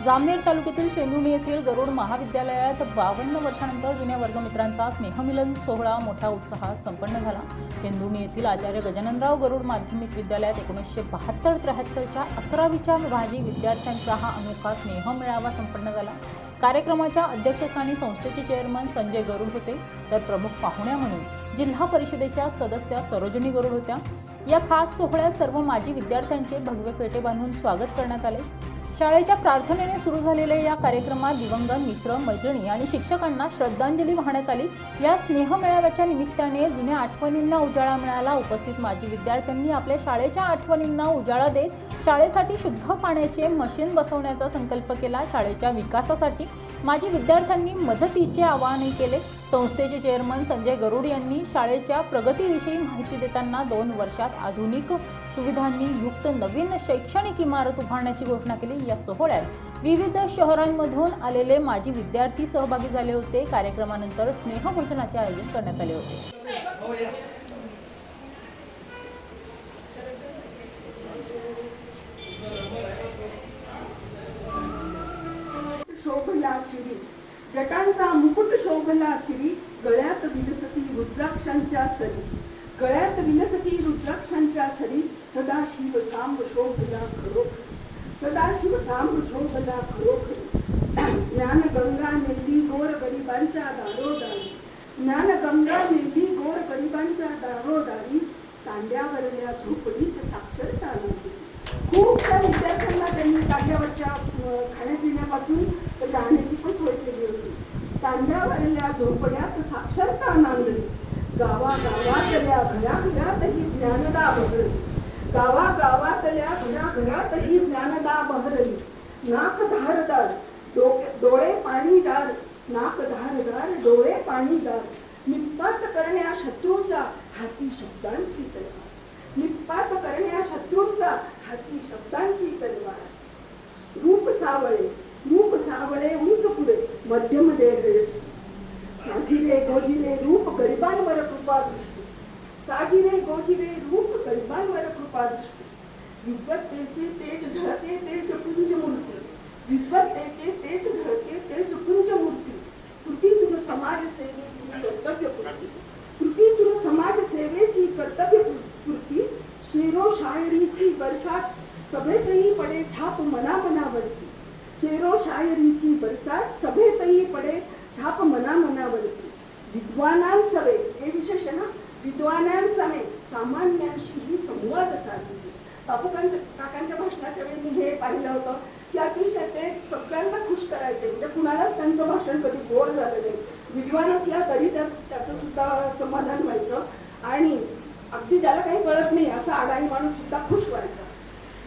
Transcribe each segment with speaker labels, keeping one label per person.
Speaker 1: जामनेर तालुक्यातील शेंदुर्णी येथील गरुड महाविद्यालयात बावन्न वर्षानंतर जुन्या वर्गमित्रांचा स्नेहमिलन सोहळा मोठ्या उत्साहात संपन्न झाला. शेंदुर्णी येथील आचार्य गजाननराव गरुड माध्यमिक विद्यालयात एकोणीसशे बहात्तर त्र्याहत्तरच्या अकरावीच्या भाजी विद्यार्थ्यांचा हा अनोखा स्नेह मेळावा संपन्न झाला. कार्यक्रमाच्या अध्यक्षस्थानी संस्थेचे चेअरमन संजय गरुड होते. तर प्रमुख पाहुण्या म्हणून जिल्हा परिषदेच्या सदस्या सरोजनी गरुड होत्या. या खास सोहळ्यात सर्व माजी विद्यार्थ्यांचे भगवे फेटे बांधून स्वागत करण्यात आले. शाळेच्या प्रार्थनेने सुरू झालेल्या या कार्यक्रमात दिवंगत मित्र मैत्रिणी आणि शिक्षकांना श्रद्धांजली वाहण्यात आली. या स्नेह मेळाव्याच्या निमित्ताने जुन्या आठवणींना उजाळा मिळाला. उपस्थित माजी विद्यार्थ्यांनी आपल्या शाळेच्या आठवणींना उजाळा देत शाळेसाठी शुद्ध पाण्याचे मशीन बसवण्याचा संकल्प केला. शाळेच्या विकासासाठी माजी विद्यार्थ्यांनी मदतीचे आवाहनही केले. संस्थेचे चेअरमन संजय गरुड यांनी शाळेच्या प्रगतीविषयी माहिती देताना दोन वर्षात आधुनिक सुविधांनी युक्त नवीन शैक्षणिक इमारत उभारण्याची घोषणा केली. या सोहळ्यात विविध शहरांमधून आलेले माजी विद्यार्थी सहभागी झाले होते. कार्यक्रमानंतर स्नेहभोजनाचे आयोजन करण्यात आले होते.
Speaker 2: हो शिरी जटांचा मुकुट शोभला शिरी गळ्यात विलसती रुद्राक्षांच्या सरी. गळ्यात विलसती रुद्राक्षांच्या सरी सदा शिव सांब शोभला खरोखर. सदाशिव सांब शोभला खरोखर. ज्ञान गंगा नेली गोर गरिबांच्या दारोदारी. ज्ञान गंगा नेली गोर गरिबांच्या दारोदारी. तांड्यावरल्या झोपडी साक्षरता नव्हती खूप त्या विद्यार्थ्यांना त्यांनी तांड्यावरच्या अं, खाण्यापिण्यापासून तर राहण्याची पण सोय केली होती झोपण्यात साक्षरता नांदली. गावागावातल्या घराघरातही ज्ञानदा बहरली. गावागावातल्या घराघरातही ज्ञानदा बहरली. नाक धारदार डोळे पाणीदार नाक धारदार डोळे पाणीदार. निपात करण्या शत्रूचा हाती शब्दांची तलवार. निपात करण्या शत्रूंचा हाती शब्दांची तलवार. रूप सावळे रूप सावळे उंच पुढे मध्यम देह गोजिले गोजिले रूप गरिबांवर कृपा दृष्टी साजिले गोजिले रूप गरिबांवर कृपा दृष्टी विद्वत्तेचे तेज झळके तेज पुंज मूर्ती विद्वत्तेचे तेज झळके तेज पुंज मूर्ती कृतीतून समाज सेवेची कर्तव्य कृती कृतीतून समाज सेवेची कर्तव्य कृती शेरो शायरीची बरसात सभेतही पडे छाप मना मनावरती शेरो शायरीची बरसात सभेतही पडे छाप मना मनावरती विद्वानां सवे हे विशेष आहे ना? विद्वानां सवे सामान्यांशी ही संवाद साधते बापूकांच्या काकांच्या भाषणाच्या वेळी मी हे पाहिलं होतं की अतिशय ते सगळ्यांना खुश करायचे. म्हणजे कुणालाच त्यांचं भाषण कधी बोर झालं नाही. विद्वान असल्या तरी त्या त्याचं सुद्धा समाधान व्हायचं. आणि अगदी ज्याला काही कळत नाही असा आडाणी माणूस सुद्धा खुश व्हायचा.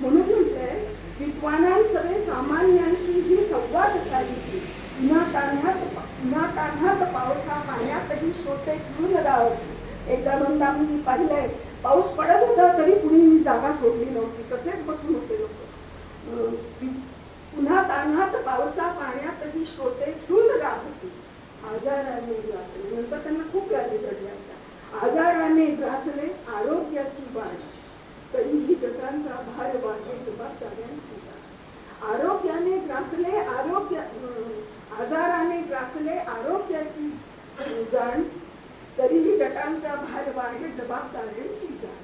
Speaker 2: म्हणून म्हणते विद्वानां सगळे सामान्यांशी ही संवाद साधितली ना तान्ह्यात ना तान्हात पावसा पाण्यातही श्रोते घेऊन राहत एकदा दोनदा मी पाहिलंय पाऊस पडत होता तरी कुणी मी जागा सोडली नव्हती. तसेच बसून होते लोक. पुन्हा तान्हात पावसा पाण्यातही श्रोते घेऊन राहते आजाराने ग्रासले. नंतर त्यांना खूप व्याधी चढल्या होत्या आजाराने ग्रासले आरोग्याची वाढ तरीही जगांचा भार वाढे जबाबदाऱ्यांची जाण आरोग्याने ग्रासले आरोग्य आजाराने ग्रासले आरोग्याची जाण तरीही जटांचा भार वाहे जबाबदाऱ्यांची जाण.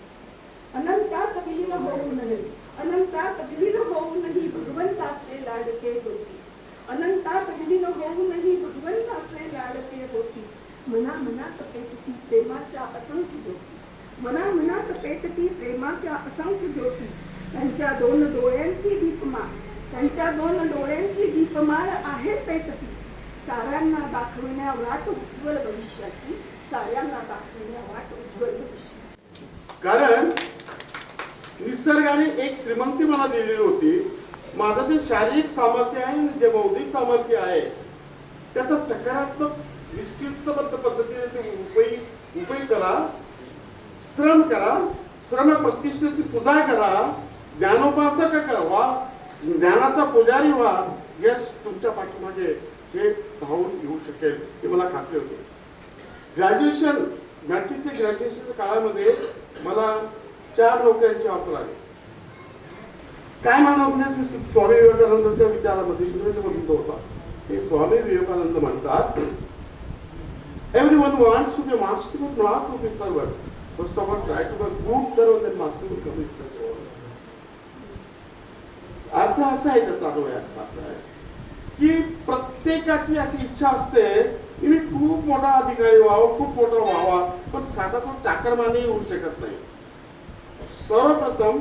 Speaker 2: अनंतात विलीन होऊ नये अनंतात विलीन होऊनही भगवंताचे लाडके होती अनंतात विलीन होऊनही भगवंताचे लाडके होती मना मनात पेटती प्रेमाच्या असंख्य ज्योती. मना मनात पेटती प्रेमाच्या असंख्य ज्योती. त्यांच्या दोन डोळ्यांची दीपमाळ त्यांच्या दोन डोळ्यांची दीपमाळ आहे पेटती. साऱ्यांना दाखविण्या वाट उज्ज्वल भविष्याची. साऱ्यांना दाखविण्या वाट उज्ज्वल भविष्याची.
Speaker 3: कारण निसर्गाने एक श्रीमंती मला दिलेली होती. माझं जे शारीरिक सामर्थ्य आहे आणि जे बौद्धिक सामर्थ्य आहे त्याचा सकारात्मक निश्चितबद्ध पद्धतीने तुम्ही उपयोग उपयोग करा श्रम करा श्रम प्रतिष्ठेची पूजा करा ज्ञानोपासक करा. ज्ञानाचा पुजारी व्हा. यश तुमच्या पाठीमागे हे धावून येऊ शकेल हे मला खात्री होते. ग्रॅज्युएशन मॅट्रिक ते ग्रॅज्युएशनच्या काळामध्ये मला चार नोकऱ्यांची ऑफर आली. काय म्हणत नाही स्वामी विवेकानंदांच्या विचारामध्ये इंग्रजीमधून तो होता हे स्वामी विवेकानंद म्हणतात everyone wants to be master but not to be servant first of all try to be good servant and master will come in अर्थ असा आहे त्याचा डोळ्यात आहे. की प्रत्येकाची अशी इच्छा असते की मी खूप मोठा अधिकारी व्हावा खूप मोठा व्हावा पण साधा तो चाकरमानही होऊ शकत नाही. सर्वप्रथम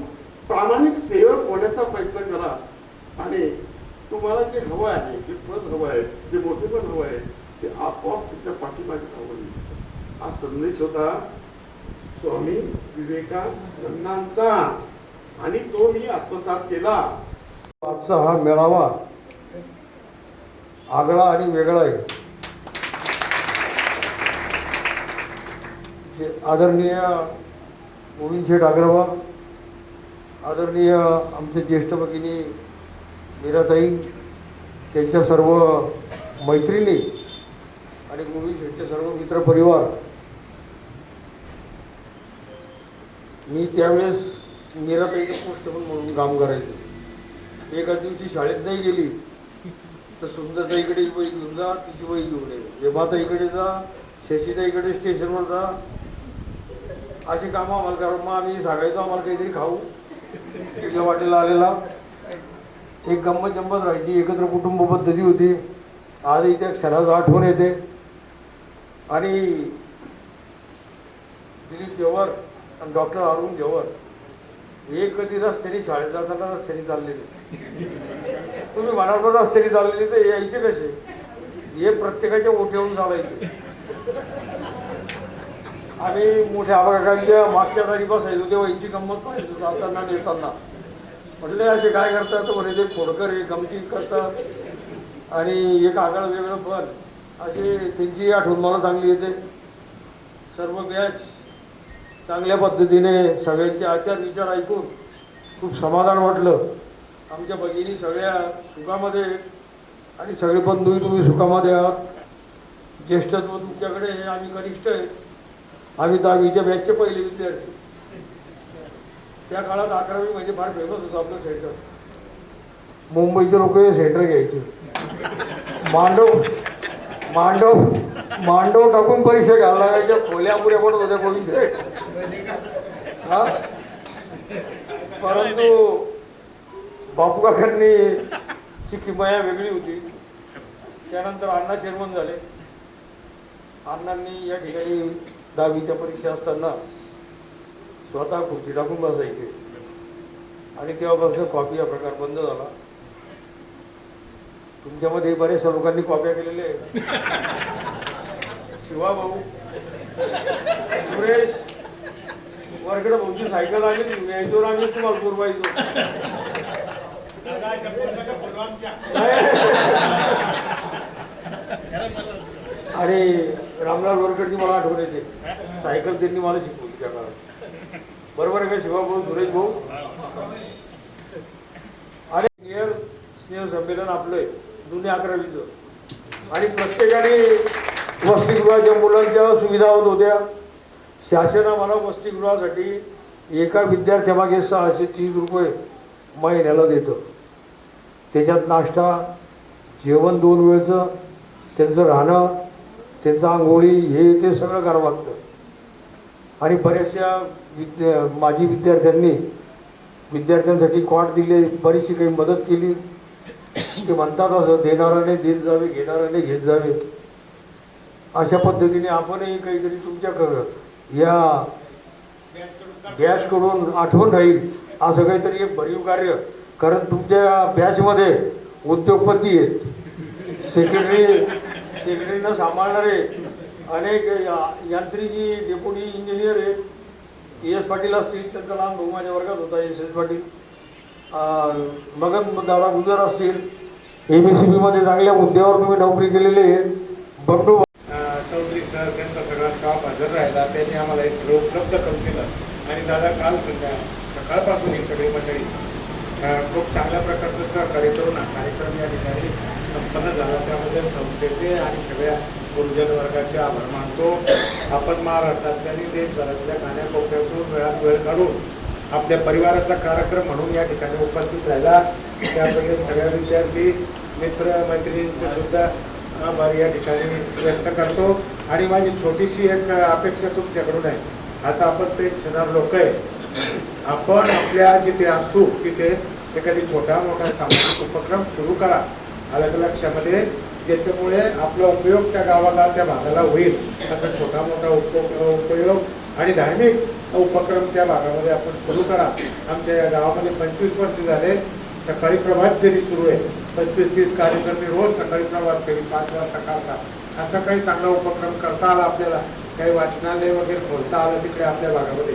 Speaker 3: प्रामाणिक सेवक होण्याचा प्रयत्न करा. आणि तुम्हाला जे हवं आहे जे पद हवं आहे जे मोठेपण हवं आहे ते आपोआप तुमच्या पाठीमागे हवं हा संदेश होता स्वामी विवेकानंदांचा. आणि तो मी आत्मसात केला.
Speaker 4: आजचा हा मेळावा आगळा आणि वेगळा आहे. जे आदरणीय गोविंदशेठ शेठ आदरणीय आमचे ज्येष्ठ भगिनी मीराताई त्यांच्या सर्व मैत्रिणी आणि गोविंदशेठचे सर्व मित्रपरिवार मी त्यावेळेस मीराताईचे पण म्हणून काम करायचो. एका दिवशी शाळेत नाही गेली. तर सुंदरताईकडे इकडे बाई घेऊन जा तिची बाई घेऊन ये. विभाताईकडे जा शशीताईकडे स्टेशनवर जा. अशी कामं आम्हाला करा. मग आम्ही सांगायचो आम्हाला काहीतरी खाऊ. इकडल्या वाटेला आलेला. एक गंमत जंमत राहायची. एकत्र कुटुंब पद्धती होती. आजही त्या क्षणाचं आठवण येते. आणि दिलीप जेवर आणि डॉक्टर अरुण जेवर हे कधी रस्त्याने शाळेत जाताना रस्त्याने चाललेले. तुम्ही म्हणाल रस्त्याने चाललेले तर यायचे कसे? हे प्रत्येकाच्या ओठ्यावरून चालायचे. आणि मोठ्या आबाकांच्या मागच्या दारी बसायचो तेव्हा यांची गंमत पाहिजे जाताना नेताना. म्हटले असे काय करतात? तर म्हणे ते खोडकर हे गमती करतात आणि एक आगळं वेगळं पण. असे त्यांची आठवण मला चांगली येते. सर्व बॅच चांगल्या पद्धतीने सगळ्यांचे आचार विचार ऐकून खूप समाधान वाटलं. आमच्या भगिनी सगळ्या सुखामध्ये आणि सगळे बंधूही तुम्ही सुखामध्ये आहात. ज्येष्ठत्व तुमच्याकडे हे आम्ही कनिष्ठ आहे. आम्ही दहावीच्या बॅचचे पहिले विद्यार्थी. त्या काळात अकरावी म्हणजे फार फेमस होतं आपलं सेंटर मुंबईचे लोक हे सेंटर घ्यायचे. मांडव मांडव मांडव टाकून परीक्षा घ्यायला लागायच्या खोल्या पुऱ्या पडत होत्या कोणी? परंतु बापू काकांनी ची किमया वेगळी होती. त्यानंतर अण्णा चेअरमन झाले. अण्णांनी या ठिकाणी दहावीच्या परीक्षा असताना स्वतः खुर्ची टाकून बसायचे. आणि तेव्हापासून कॉपी हा प्रकार बंद झाला. तुमच्यामध्ये बऱ्याचशा लोकांनी कॉप्या केलेल्या आहेत. शिवा भाऊ सुरेश वरकडे भाऊची सायकल आली यायचो आम्हीच तुम्हाला पुरवायचो आणि रामलाल वरकडची मला आठवण येते. सायकल त्यांनी मला शिकवली त्या काळात. बरोबर आहे का शिवा भाऊ सुरेश भाऊ? आणि स्नेह स्नेह संमेलन आपलं आहे जुने अकरावीचं. आणि प्रत्येकाने वसतिगृहाच्या मुलांच्या सुविधा होत होत्या. शासन आम्हाला वसतिगृहासाठी एका विद्यार्थ्यामागे सहाशे तीस रुपये महिन्याला देतं. त्याच्यात नाश्ता जेवण दोन वेळचं त्यांचं राहणं त्यांचं आंघोळी हे ते सगळं करावं लागतं. आणि बऱ्याचशा विद्या माजी विद्यार्थ्यांनी विद्यार्थ्यांसाठी कॉट दिले बरीचशी काही मदत केली. ते म्हणतात असं देणाऱ्याने देत जावे घेणाऱ्याने घेत जावे. अशा पद्धतीने आपणही काहीतरी तुमच्या या बॅचकडून आठवण राहील. असं काहीतरी एक भरीव कार्य. कारण तुमच्या बॅचमध्ये उद्योगपती आहेत. सेक्रेटरी सेक्रेटरीनं सांभाळणारे अनेक या- यांत्रिकी डेप्युटी इंजिनियर आहेत. ए एस पाटील असतील त्यांचा लहान भाऊ माझ्या वर्गात होता एस एस पाटील. मगन दादा गुजर असतील एम एस सी बीमध्ये चांगल्या मुद्द्यावर तुम्ही नोकरी केलेली आहे. बंडू
Speaker 5: चौधरी सर त्यांचा सगळा स्टाफ हजर राहिला त्यांनी आम्हाला हे सगळं उपलब्ध करून दिलं. आणि दादा काल सुद्धा सकाळपासून ही सगळी मंडळी खूप चांगल्या प्रकारचं सहकार्य करून हा कार्यक्रम या ठिकाणी संपन्न झाला. त्याबद्दल संस्थेचे आणि सगळ्या गुरुजन वर्गाचे आभार मानतो. आपण महाराष्ट्रातल्या आणि देशभरातल्या कान्याकोपऱ्यातून वेळात वेळ काढून आपल्या परिवाराचा कार्यक्रम म्हणून या ठिकाणी उपस्थित राहिला. त्याबद्दल सगळ्या विद्यार्थी मित्र मैत्रिणींचे सुद्धा आभार या ठिकाणी व्यक्त करतो. आणि माझी छोटीशी एक अपेक्षा तुमच्याकडून आहे. आता आपण पेन्शनर लोक आहे आपण आपल्या जिथे असू तिथे एखादी छोटा मोठा सामाजिक उपक्रम सुरू करा. अलग लक्षामध्ये ज्याच्यामुळे आपला उपयोग त्या गावाला त्या भागाला होईल. असा छोटा मोठा उप उपयोग आणि धार्मिक उपक्रम त्या भागामध्ये आपण सुरू करा. आमच्या या गावामध्ये पंचवीस वर्ष झाले. सकाळी प्रभात फेरी सुरू आहे. पंचवीस तीस कार्यकर्ते रोज सकाळी प्रवास फेरी पाच वाजता काढतात. असा काही चांगला उपक्रम करता आला आपल्याला. काही वाचनालय वगैरे खोलता आलं तिकडे आपल्या भागामध्ये.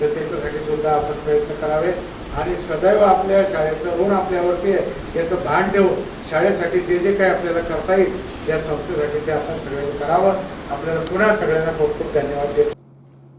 Speaker 5: तर त्याच्यासाठी सुद्धा आपण प्रयत्न करावे. आणि सदैव आपल्या शाळेचं ऋण आपल्यावरती आहे. याचं भान ठेवून शाळेसाठी जे जे काही आपल्याला करता येईल या संस्थेसाठी ते आपण सगळ्यांनी करावं. आपल्याला पुन्हा सगळ्यांना खूप खूप धन्यवाद देतो.